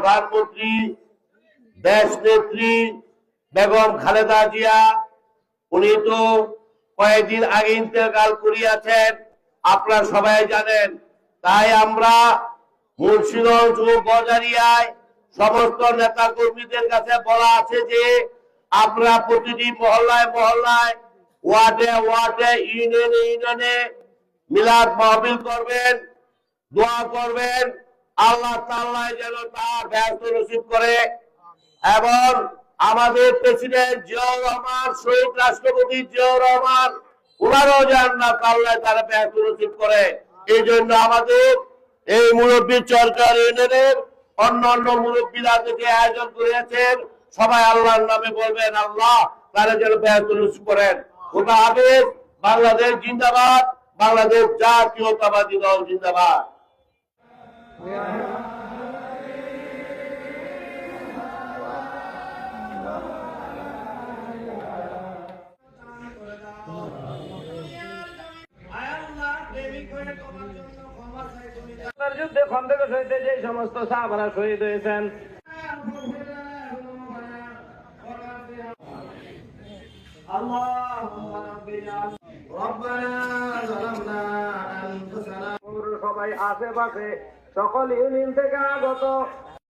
প্রধানমন্ত্রী দেশ নেত্রী বেগম খালেদা জিয়া, উনি তো কয়েকদিন আগে ইন্তেকাল করিয়াছেন, আপনারা সবাই জানেন। তাই আমরা মুন্সিগঞ্জ ও গজারিয়ায় সমস্ত নেতা কর্মীদের কাছে বলা আছে যে আপনারা প্রতিটি মহল্লায় মহল্লায়, ওয়ার্ডে ওয়ার্ডে, ইউনিয়নে ইউনিয়নে মিলাদ মাহবিল করবেন, দোয়া করবেন আল্লাহ তাল্লাহ যেন তার ব্যস্ত নসিব করে। এবং আমাদের প্রেসিডেন্ট জিয়াউর রহমান, শহীদ রাষ্ট্রপতি জিয়াউর রহমান ওনারও যেন না তাল্লাহ তারা ব্যস্ত নসিব করে। এই জন্য আমাদের এই মুরব্বী সরকার ইউনিয়নের অন্য অন্য মুরব্বীরা থেকে আয়োজন করেছেন সবাই আল্লাহর নামে বলবেন, আল্লাহ তারা যেন ব্যস্ত নসিব করেন। ওটা হাফেজ, বাংলাদেশ জিন্দাবাদ, বাংলাদেশ জাতীয়তাবাদী দল জিন্দাবাদ। যুদ্ধে খন্দক সহিতে যে সমস্ত সাহাবারা শহীদ হয়েছেন। সবাই আশেপাশে সকল ইউনিয়ন থেকে আগত।